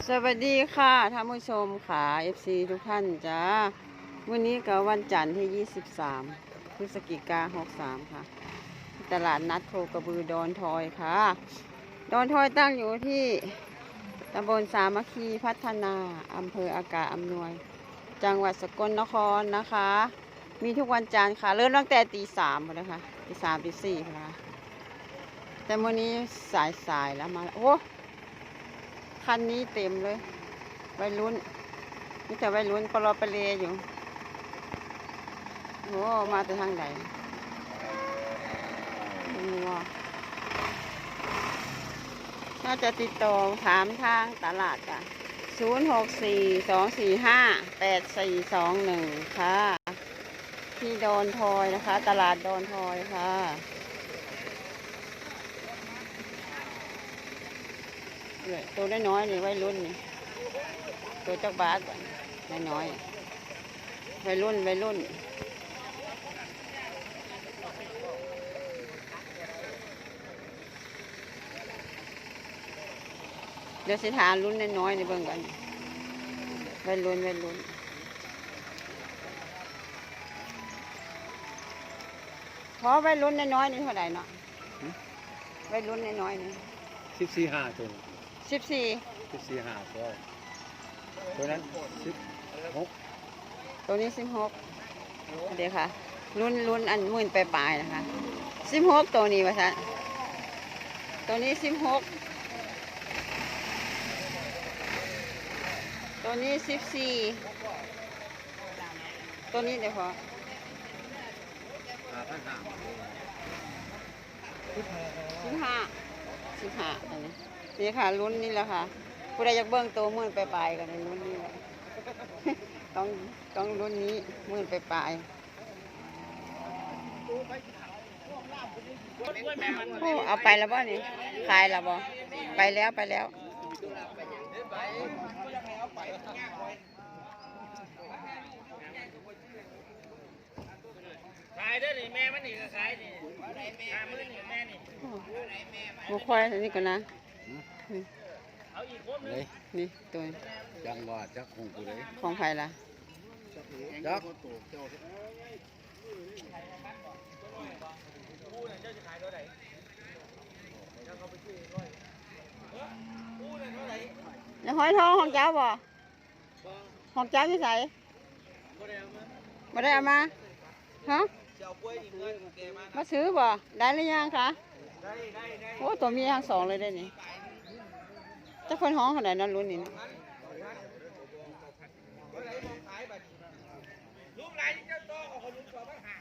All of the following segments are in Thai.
สวัสดีค่ะท่านผู้ชมค่ะ FC ทุกท่านจ้าวันนี้ก็วันจันทร์ที่ 23 พฤศจิกา63 ค่ะ ตลาดนัดโคกระบือดอนทอยค่ะ ดอนทอยตั้งอยู่ที่ตำบลสามัคคีพัฒนาอำเภออากาศอำนวย จังหวัดสกลนครนะคะ มีทุกวันจันทร์ค่ะ เริ่มตั้งแต่ตีสามเลยค่ะตีสามตีสี่ค่ะแต่วันนี้สายสายแล้วมาโอ้ คันนี้เต็มเลยวัยรุ่นนี่แต่วัยรุ่นปลอปเลอยู่โอ้มาแต่ทางไหนนี่ว่าน่าจะติดต่อถามทางตลาดอะศูนย์หกสี่สองสี่ห้าแปดสี่สองหนึ่งค่ะ ที่ดอนทอยนะคะ ตลาดดอนทอยค่ะ เนี่ยตัวน้อยๆนี่วัยรุ่นนี่ตัวจักบาทน้อยน้อยๆวัยรุ่นวัยรุ่นเดี๋ยวสิถามรุ่นน้อยๆนี่เบิ่งกันวัยรุ่นวัยรุ่นเพราะวัยรุ่นน้อยๆนี่เท่าไหร่เนาะวัยรุ่นน้อยๆนี่สิบสี่ห้าตัว สิบสี่สิบสี่ห้าตัวตัวนั้นสิบหกตัวนี้สิบหกเดี๋ยวค่ะรุ่นรุ่นอันหมื่นปลายๆนะคะสิบหกตัวนี้วะท่านตัวนี้สิบหกตัวนี้สิบสี่ตัวนี้เดี๋ยวพอห้าพันห้าสิบห้าสิบห้าตัวนี้ นี่ค่ะรุ่นนี้แหละค่ะ ผู้ใดอยากเบิ้งตัวหมื่นปลายๆกันในรุ่นนี้แหละต้องต้องรุ่นนี้หมื่นปลายๆโอ้เอาไปแล้วบ่นี่ขายแล้วบ่ไปแล้วไปแล้วขายได้นี่แม่มันนี่ก็ขายนี่ห้าหมื่นนี่แม่นี่หมูควายอันนี้ก่อนนะเอาอีกค นนึเลงยนี่ตัวนี้จังหวัดจักคงกูเลยของใครล่ะจักแล้วหอยทองของเจ้าบ่ของเจ้าที่ใส่ไม่ได้เอามาฮะมาซื้อบ่ได้หรือยังคะ โอ้ตัวมีทั้งสองเลยได้นี่เจะคนห้องขนาดนั้นรุ่นนี้นะลูกหลานเจ้าโตของคนลูกสาวบ้านหา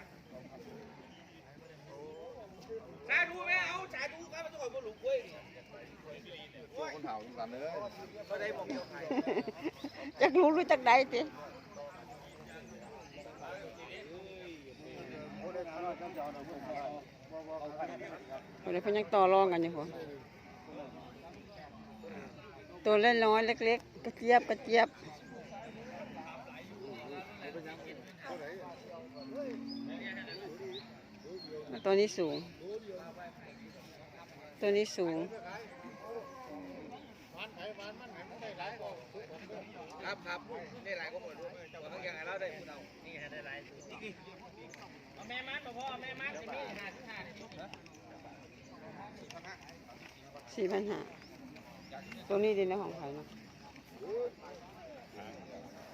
สาธุแม่เอาสาธุครับมันจะคอยบ่ลูกกล้วยนี่คนเฒ่ากันเลยก็ได้บอกเดียวขายจักรู้รู้จักได้ติ คนนี้เพิ่นยังต่อรองกันอยู่พอตัวเล็กน้อยเล็กๆกระเจี๊ยบกระเจี๊ยบตัวนี้สูง ตัวนี้สูงครับครับได้หลายก็หมดแต่ว่าต้องยังไงเราได้พูดเอานี่ได้หลาย ม่มันมาพ่อแม่มันสิมีห้าสิบห้าสี่พันห้าตัวนี้ดีนะของใครนาะ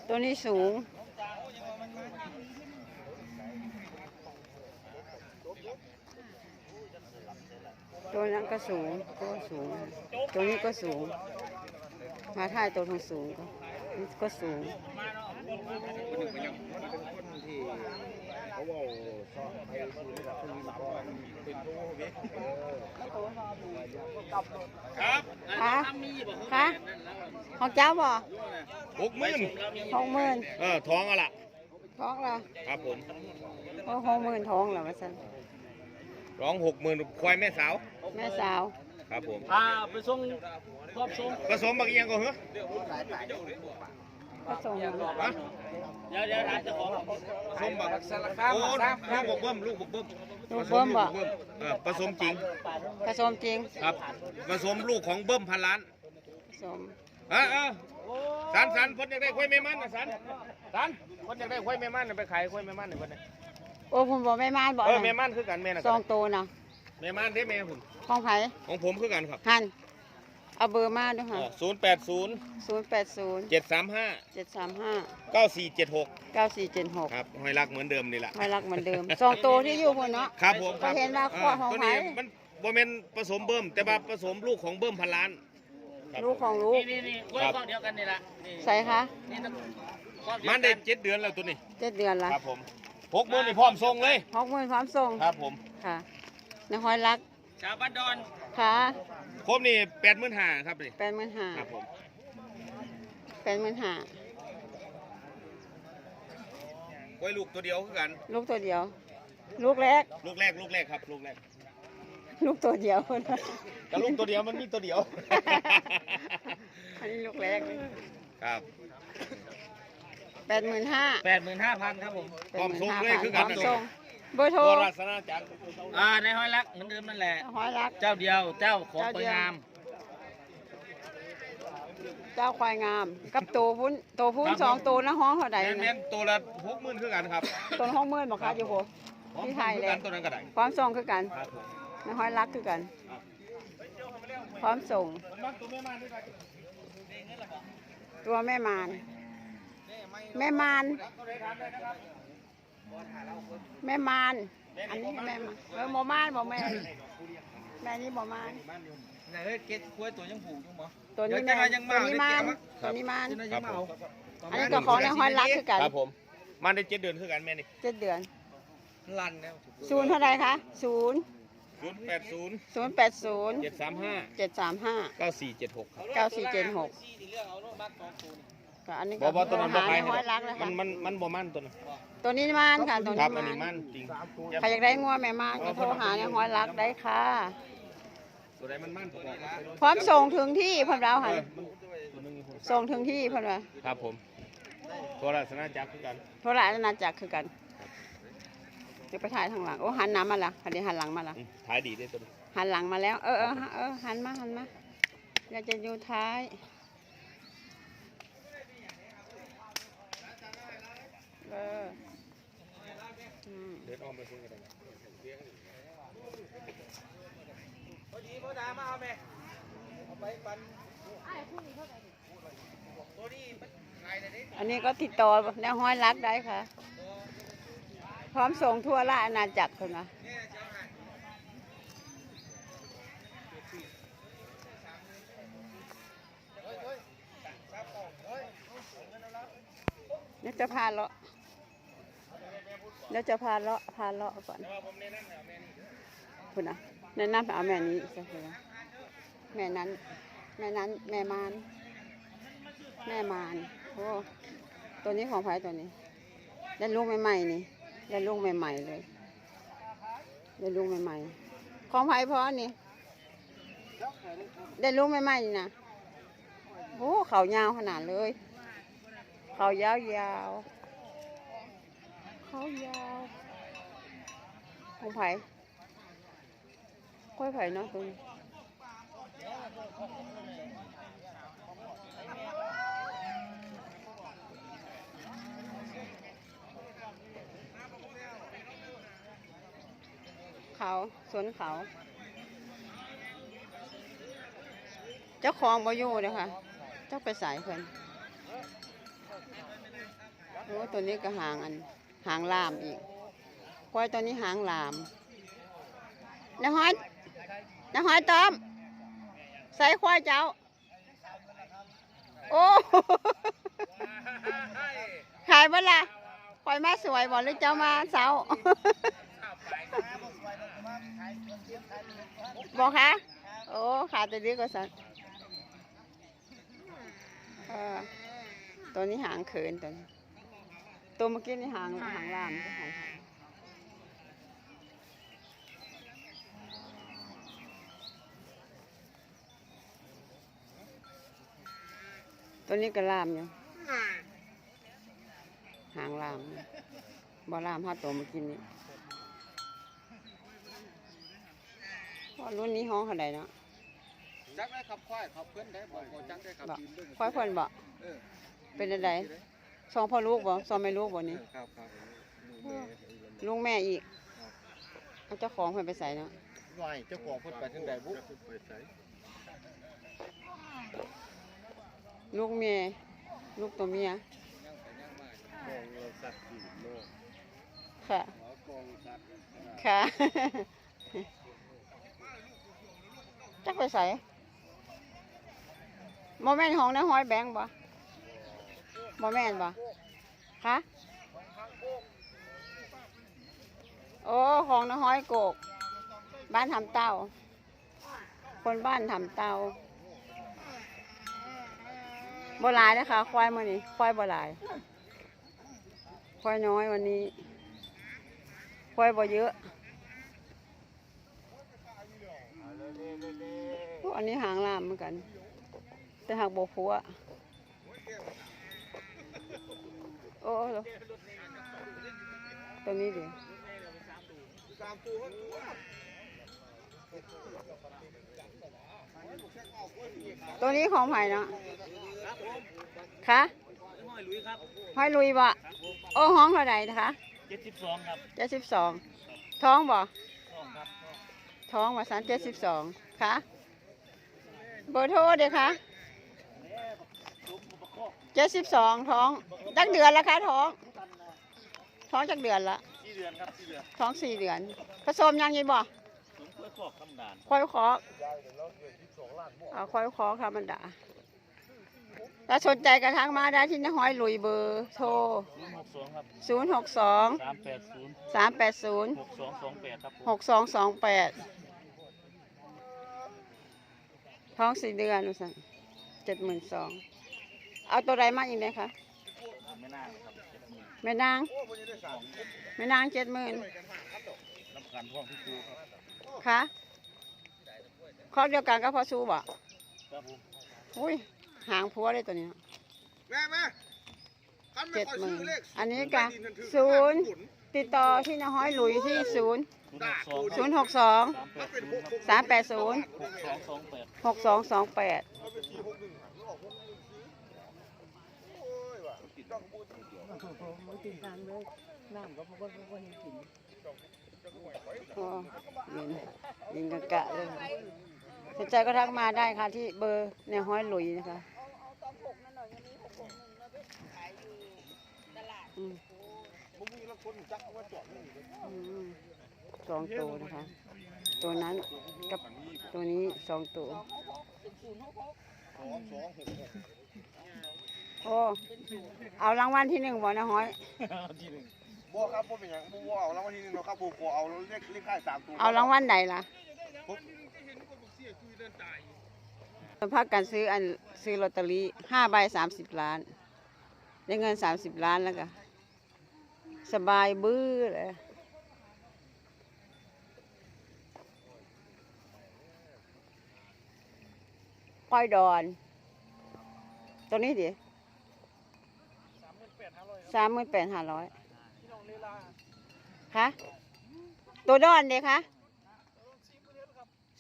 ตัวนี้สูง ตัวนั้นก็สูง ตัวสูง ตัวนี้ก็สูง มาท่ายตัวทางสูงก็ก็สูง เขาบอกสอบไปซื้อแบบซื้อมาก่อนเป็นตัวเว็บครับคะมีบ่คะของเจ้าบ่หกหมื่นหกหมื่นเออท้องอะล่ะท้องละครับผมโอ้หกหมื่นท้องแล้วว่าสันร้องหกหมื่นควายแม่สาว แม่สาวครับผมอ่าไปส่งครอบส่งผสมบางอย่างก็เหรอก็ ส่งฮะเดี๋ยวเดี๋ยวถามเจ้าของผสมบางโอ้ลูกบกเบิ้มลูกบกเบิ้มลูกเบิ้มบ่ผสลูกเออผสมจริงผสมจริงครับผสมลูกของเบิ้มพันล้านผสมเออเออสันสันคนอยากได้ควายแม่มันนะสันสันคนอยากได้ควายแม่มันน่ะไปขายควายแม่มันหน่อยคนนี้โอ้ผมบอกแม่ม่านบอกเออนะแม่มันคือกันแม่น่ะซองโตนะแม่มันเด้แม่ผมของไผของผมคือกันครับหัน เอาเบอร์มาด้วยค่ะศูนย์แปดศูนย์ศูนย์แปดศูนย์เจ็ดสามห้าเจ็ดสามห้าเก้าสี่เจ็ดหกเก้าสี่เจ็ดหกครับหอยรักเหมือนเดิมนี่แหละไม่รักเหมือนเดิมซองโตที่อยู่บนเนาะครับผมครับก็เห็นว่าข้อของตัวไผ่นี้มันบ่แม่นผสมเบิ่มแต่ว่าผสมลูกของเบิ่มพันล้านครับลูกของลูกนี่นี่กล้วยข้อเดียวกันนี่ละนี่ใส่คะนี่ต้องข้อเดียวมันกัได้เจ็ดเดือนแล้วตัวนี้เจ็ดเดือนละครับผมหกหมื่นนี่พร้อมส่งเลยหกหมื่นพร้อมส่งครับผมค่ะนหอยรักชาวบ้านดอนค่ะ ครบนี่แปดหมื่นห้าครับนี่แปดหมื่นห้าครับผมแปดหมื่นห้าไว้ลูกตัวเดียวคือกันลูกตัวเดียว ลูกแรก ลูกแรกลูกแรกครับ ลูกแรกลูกตัวเดียวแต่ลูกตัวเดียวมันมีตัวเดียว อันนี้ลูกแรกเลยครับแปดหมื่นห้าแปดหมื่นห้าพันครับผมพร้อมส่งเลยคือกันพร้อมนะ ส่ง เบอร์โทรตัวราชนาจักรอ่าในห้อยรักเหมือนเดิมนั่นแหละ หอยรัก เจ้าเดียวเจ้าของเจ้าปเดียวงาม เจ้าควายงาม กับตัวพุ้นตัวพุ้นสองตัวนะห้องเท่าใดแม่นแม่นะนตัวละหกหมื่นคือกันครับตัวห้องหมื่นบอกค่ะอยู่โหที่ไทยเลยพร้อมส่งคือกันตัวนั้นก็ได้พร้อมส่งคือกันครับผมนหอยรักคือกัน พร้อมส่งตัวแม่มานแม่มาน แม่มานอันนี้แม่มานเออหมอมานบอกแม่แม่นี่หมอมานไหนเฮ้ยเก็ตกล้วยตัวยังผูกอยู่มั้งตัวนี้เดี๋แม่ยวจะมายังตัวมานี้เดี๋ยวมานจะมาตัวนี้มานที่นั่นยังมาเอาอันนี้ก็ของในหอยรักคือกันครับผมมันได้เจ็ดเดือนคือกันแม่นี่เจ็ดเดือนลั่นแล้วศูนย์เท่าไรคะศูนย์ศูนย์แปดศูนย์ศูนย์แปดศูนย์เจ็ดสามห้าเจ็ดสามห้าเก้าสี่เจ็ดหกครับเก้าสี่เจ็ดหก ซี่ที่เลือกเอาโน้ตบักสองตัวนี่ก็อันนี้บก็อกว่าตัวนั้นบ่หาขายในหอยรักเลยมัค่ะนมันมันบ่มันตัวนั้นตัวนี้มานค่ะตัวครันี้บอันมานี้นมันจริงใครอยากได้งัวแม่มานก็โทรหาในหอยรักได้ค่ะ ตัวใดมันมันตัวนั้นพร้อมส่งถึงที่เพิ่นเราค่ะเออมันตัวหนึงส่งถึงที่เพิ่นว่าครับผมตัวราชนาจักรคือกันโทรหาอาณาจักรคือกันจะไปถ่ายทางหลังโอ้หันหน้ามาละคันนี้หันหลังมาละอืมขายดีได้ตัวนี้หันหลังมาแล้ว เออเออเออหันมาหันมาอยากจะอยู่ท้าย เอออืมเดินอ้อมไปคุยกันได้พอดีพ่อดามาเอาแม่เอาไปปันตัวนี้มันขายได้ดิอันนี้ก็ติดต่อแนวห้อยรักได้ค่ะ พร้อมส่งทั่วราชอาณาจักรคนนะเดี๋ยจะพาเลาะ เดี๋ยวจะพาเลาะพาเลาะก่อนคุณนะแนะนำให้เอาแม่นี้สักทีนแม่นั้น แม่นั้นแม่มานแม่มานโอ้ตัวนี้ของไผ่ตัวนี้ ได้ลูกใหม่ๆนี่ได้ลูกใหม่ๆเลยได้ลูกใหม่ๆของไผ่พอนี่ได้ลูกใหม่ๆนี่นะโอ้เขายาวขนาดเลย เขายาวยาวๆ เขายาวของไผ่ค่อยไผ่เนาะตัวนี้เขาสวนเขา เจ้าของบอยู่เลยค่ะ เจ้าไปสายเพิ่นโอ้ตัวนี้ก็หางอัน หางลามอีกควายตัวนี้หางลามน้าหอยน้าหอยตอม ใส่ควายเจ้า โอ้ขายบ่ล่ะควายมาสวยบ่หรือเจ้ามาเสาบอกคะโอ้ขาตัวนี้ก็สันตัวนี้หางเขินตัวนี้ ตัวเมื่อกี้นี่หางหางลามตัวหางหางตัวนี้ก็ลามอยู่หางลามอยู่บ่ลามห้าตัวเมื่อกี้นี้ว่ารุ่นนี้ห้องเท่าไหร่เนาะจักได้ขับควายขับเพิ่นได้บ่บ่จักได้ขับบ่ยืนเบิ่งควายเพิ่นบ่เออเป็นจังได สองพ่อลูกบ่สองแม่ลูกบ่นี่ครับครับลุงแม่อีกเอาเจ้าของเพิ่นไปใส่เนาะไหวเจ้าของเพิ่นไปทางใดบุลูกเมียลูกตัวเมียกองสัตว์สี่โลกค่ะหัวกองสัตว์ค่ะจักไปใส่บ่แม่นของนายห้อยแบงค์บ่ บ่แม่นบ่คะโอ้ของนายห้อยโกก บ้านทำเต้าคนบ้านทำเต้าบ่หลายนะคะควายมือนี้ควายบ่หลาย ควายน้อยวันนี้ ควายบ่เยอะอันนี้หางลามเหมือนกัน แต่หากบ่พัวโอ้โหตัวนี้ดิตัวนี้ของไผ่เนาะคะห้อยลุยครับห้อยลุยบ่โอ้ห้องเท่าไหร่นะคะเจ็ดสิบสองครับเจ็ดสิบสองท้องบ่สองครับท้องว่าสันเจ็ดสิบสองค่ะเบอร์โทรเดี๋ยวค่ะ เจ็ดสิบสองท้องจักเดือนละคะท้อง ท้องจักเดือนละสี่เดือนครับสี่เดือนท้องสี่เดือน ผสมยังไงบ่สมเพื่อครอบคำดานควายคอกเอาควายคอกธรรมดาถ้าสนใจกระทั่งมาได้ที่นห้อยหลุยเบอร์โทรศูนย์หกสองครับศูนย์หกสองสามแปดศูนย์สามแปดศูนย์หกสองสองแปดครับผมหกสองสองแปดท้องสี่เดือนดูสันเจ็ดหมื่นสอง เอาตัวใดมาอีกไหมคะไม่น่าเลยครับเจ็ดหมื่นแม่นางแม่นางเจ็ดหมื่นรับประกันพ่วงที่ครูครับค่ะข้อเดียวกันก็พอสู้บ่ครับผมอุ้ยหางพัวเลยตัวนี้ แม่แม่คันไม่เจ็ดค่อยหมื่ซื้นเลขอันนี้กะใต้ดิถือศูนย์หมุติดต่อที่น้าห้อยหลุยที่ศูนย์ศูนย์หกสองศูนย์หกสองสามแปดเป็นศูนหย์กครับสามแปดศูนย์หกสองสองแปดหกสองสองแปด เอาเป็นสี่หกหนึ่งหรือออกหกหนึ่งสี่โอ้ ยว่ะต้องพูทีเดียวอ๋อยินยินกะกะเลยสนใจก็ทักมาได้ค่ะที่เบอร์ในห้อยหลุยนะคะอืมมึงมีละคนจักเอาไว่าจอดนี่เลยอืมสองตัวนะคะ ตัวนั้นกับตัวนี้สองตัว โอ้ เอารางวัลที่หนึ่งบ่นะห้อย ที่หนึ่งบัวครับบัวเป็นอย่างบัวเอารางวัลที่หนึ่งเนาะครับบัวบัวเอาเลขเลขท้ายสามตัวเอารางวัลใดล่ะพากันซื้ออันซื้อลอตเตอรี่ห้าใบสามสิบล้าน ได้เงินสามสิบล้านแล้วก็สบายบื้อเลยก้อยดอน ตัวนี้ดิ สามหมื่นแปดห้าร้อยคะตัวดอนเด็กคะ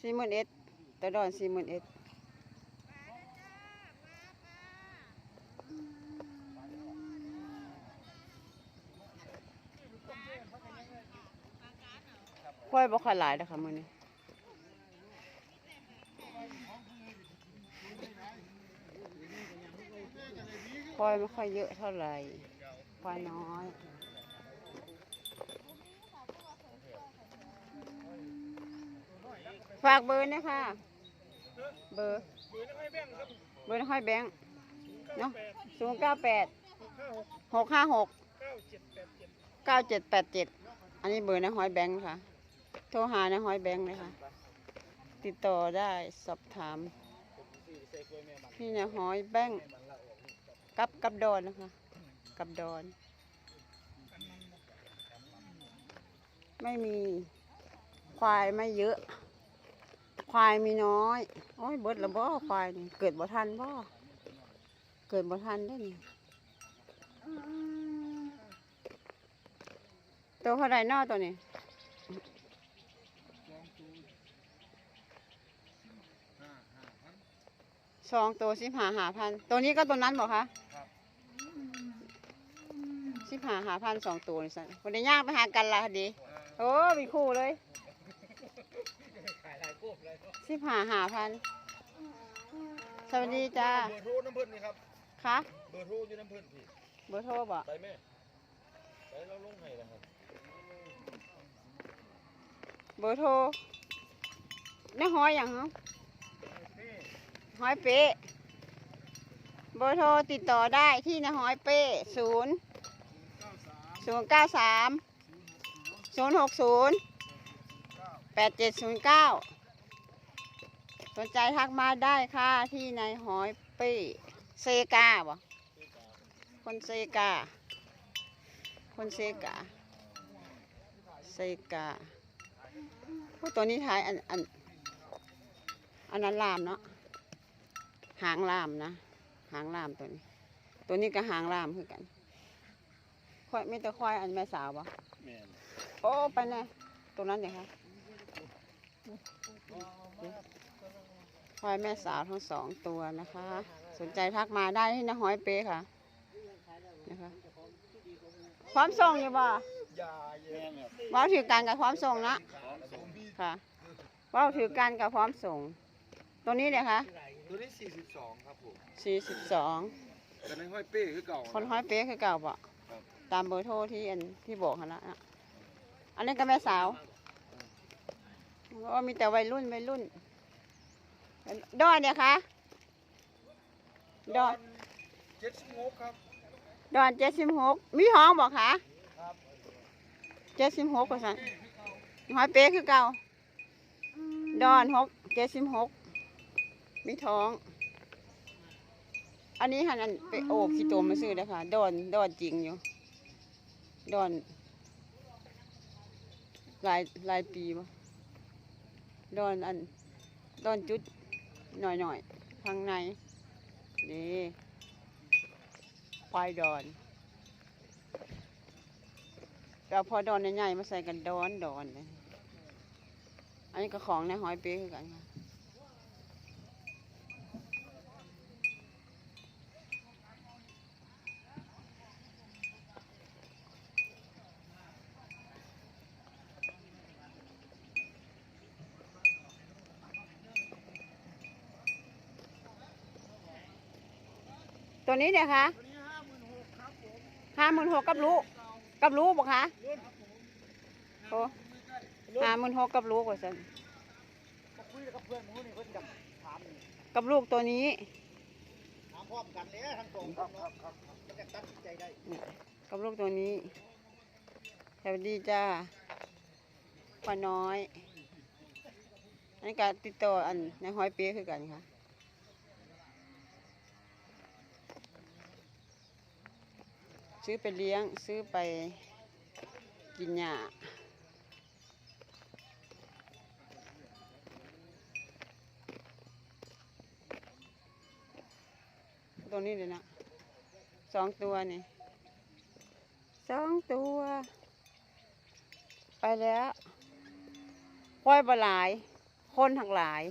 สี่หมื่นเอ็ดตัวดอนสี่หมื่นเอ็ดค่อยบ่ค่อยหลายนะคะมื้อนี้ค่อยไม่ค่อยเยอะเท่าไหร่ ค่อยน้อยฝากเบอร์นะคะ เบอร์ เบอร์ห้อยแบงค์เนาะศูนย์เก้าแปดหกห้าหกเก้าเจ็ดแปดเจ็ดอันนี้เบอร์นะห้อยแบงค์ค่ะ โทรหานะห้อยแบงค์เลยค่ะ ติดต่อได้สอบถาม พี่นะห้อยแบงค์กับกับดอนนะคะ กับดอน ไม่มี ควายไม่เยอะ ควายมีน้อย โอ้ยเบิดละบ่ควายนี่เกิดบ่ทันบ่เกิดบ่ทันได้นี่ตัวเท่าไรนอตัวนี้สองตัวสิบหาหาพัน ตัวนี้ก็ตัวนั้นบอกคะ สิบหาหาพันสองตัวนี่สันคนได้ย่างไปหากันละดีโอ้มีคู่เลยขายหลายกลุ่มเลยสิบหาหาพันสวัสดีจ้าเบอร์โทรน้ำเพิ่นนี่ครับคะเบอร์โทรอยู่น้ำเพิ่นพี่เบอร์โทรบอกไปแม่ไปเราลงให้นะครับเบอร์โทรน้าห้อยอย่างฮะห้อยเป๊ะเบอร์โทรติดต่อได้ที่น้าห้อยเป๊ะศูนย์ ศูนย์เก้าสามศูนย์หกศูนย์แปดเจ็ดศูนย์เก้าสนใจทักมาได้ค่ะที่นายหอยป้เซกาบ่คนเซกา คนเซกา เซกาพวกตัวนี้ท้ายอันอันอันนั้นลามเนาะหางลามนะ หางลามตัวนี้ ตัวนี้ก็หางลามคือกัน ควายไม่แต่ควายอันแม่สาวบ่แม่นโอ้ไปแน่ตรงนั้นเดี๋ยวค่ะควายแม่สาวทั้งสองตัวนะคะ สนใจทักมาได้ที่นาหอยเป๊ะค่ะนะคะพร้อมส่งอยู่บ่ยาแย่เนี่ยว่าถือการกับพร้อมส่งนะค่ะว่าถือการกับพร้อมส่ง ตัวนี้เลยค่ะตัวนี้ 42 ครับผมสี่สิบสองแต่ในห้อยเป้คือเก่าคนห้อยเป๊ะคือเก่าบ่ครับ ตามเบอร์โทรที่อันที่บอกหั่นละนะอันนี้ก็แม่สาวก็มีแต่วัยรุ่นวัยรุ่น ดอนเนี่ยค่ะดอนเจ็ดสิบหกครับดอนเจ็ดสิบหกมีห้องบอกค่ะครับเจ็ดสิบหกกว่าสันห้อยเป๊ะคือเก่า ดอนหกเจ็ดสิบหกมีท้อง อันนี้หันอันไปโอบขี้ตัวมาซื้อเลยค่ะ ดอนดอนจริงอยู่ ดอนหลายหลายปีบ่ดอนอันดอนจุดหน่อยหน่อยๆข้างในนี่ควายดอนเราพอดอนใหญ่ๆมาใส่กันดอนดอนเลยอันนี้ก็ของในหอยเป๊ะคือกันค่ะ ตัวนี้เนี่ยคะห้าหมื่นหกกับลูกกับลูกบอกคะโอ้ห้าหมื่นหกกับลูกว่าสันมาคุยกับเพื่อนหมูนี่เพิ่นจะถามนี่กับลูกตัวนี้ถามพร้อมกันเลยทั้งสองครับครับครับมันจะตัดสินใจได้กับลูกตัวนี้สวัสดีจ้าป้าน้อยอันนี้ก็ติดต่ออันในห้อยเปี๊ยะคือกันค่ะ ซื้อไปเลี้ยงซื้อไปกินหญ้าตัวนี้เลยนะสองตัวนี่สองตัว ไปแล้วควายบหลาย คนทั้งหลาย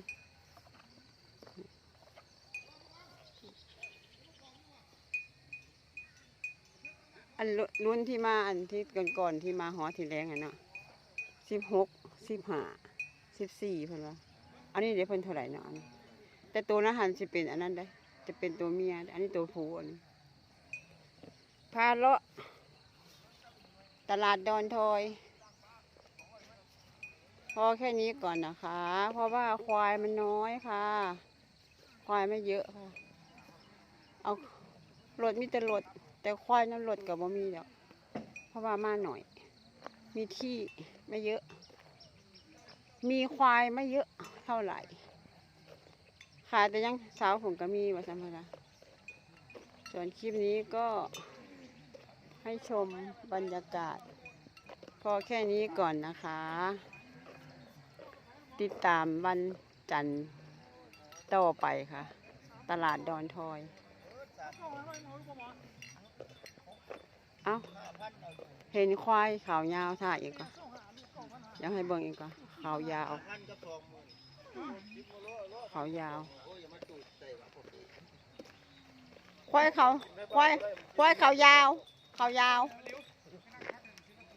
อันลุรุ่นที่มาอันที่ก่อนๆที่มาหอทีแรงอะเนาะสิบหกสิบห้าสิบสี่เพิ่นว่าอันนี้เดี๋ยวเพิ่นเท่าไหร่เนาะอันนี้แต่ตัวนั้นหันจะเป็นอันนั้นได้ จะเป็นตัวเมีย อันนี้ตัวผู้อันนี้พาเลาะตลาดดอนทอยพอแค่นี้ก่อนนะคะ เพราะว่าควายมันน้อยค่ะ ควายไม่เยอะค่ะ เอารถมีแต่รถ แต่ควายนั้นรถกับบ่มีแล้วเพราะว่ามาหน่อย มีที่ไม่เยอะ มีควายไม่เยอะเท่าไหร่ค่ะแต่ยังสาวผมก็มีว่าสัมภาระส่วนคลิปนี้ก็ให้ชมบรรยากาศ พอแค่นี้ก่อนนะคะ ติดตามวันจันทร์ต่อไปค่ะ ตลาดดอนทอย เอาเห็นควายขาวยาวท่าอีกก่อนเดี๋ยวให้เบิ่งอีกก่อนขาวยาวพันกับสองหมื่นเขายาว ควายเขาควายควายเขายาวเขายาว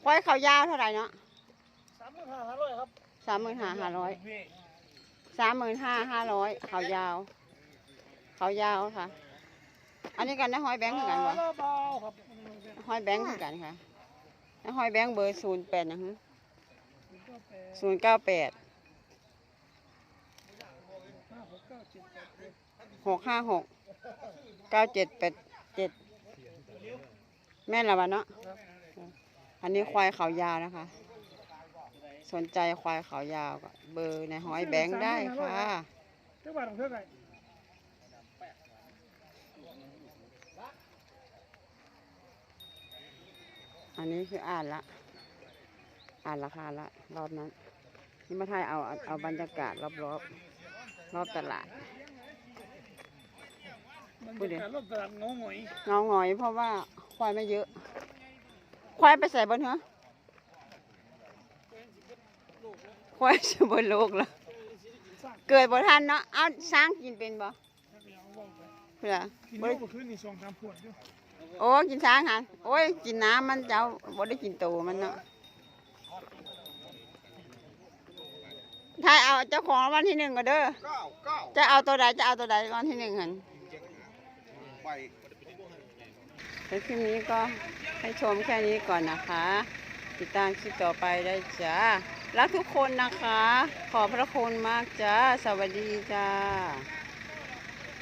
ควายเขายาวเท่าไหร่เนาะสามหมื่นห้าห้าร้อยครับสามหมื่นห้าห้าร้อยสามหมื่นห้าห้าร้อยเขายาว เขายาวค่ะ อันนี้กันนะห้อยแบงค์คือกันวะเบาครับ ห้อยแบงค์คือกันค่ะแล้วห้อยแบงค์เบอร์ศูนย์แปดนะฮะศูนย์เก้าแปดหกห้าหกเก้าเจ็ดแปดเจ็ดแม่นละวะเนาะอันนี้ควายเขายาวนะคะ สนใจควายเขายาวก็เบอร์ในห้อยแบงค์ได้ค่ะ เท่าบาทข องเท่าไหร่อันนี้คืออ่านละ อ่านราคาละ รอบนั้น นี่มาถ่ายเอาเอาเอาบรรยากาศรอบรอบๆรอบตลาดบรรยากาศรอบตลาดงงหงอยเงาหงอยเพราะว่าควายไม่เยอะ ควายไปใส่บนเหรอควายจะบนโลกละเกิดบ่ทันเนาะเอาช้างกินเป็นบ่เพื่อกินบ่เยได้อะกว่าคืนนี่สองสามขวดอยู่ โอ้กินช้างหันโอ้ยกินน้ำมันเจ้าบ่ได้กินโตมันเนาะถ้าเอาเจ้าของวันที่หนึ่งก็เด้อจะเอาตัวใดจะเอาตัวใดวันที่หนึ่งหันในคลิปนี้ก็ให้ชมแค่นี้ก่อนนะคะ ติดตามคลิปต่อไปได้จ้ารักทุกคนนะคะ ขอพระคุณมากจ้า สวัสดีจ้า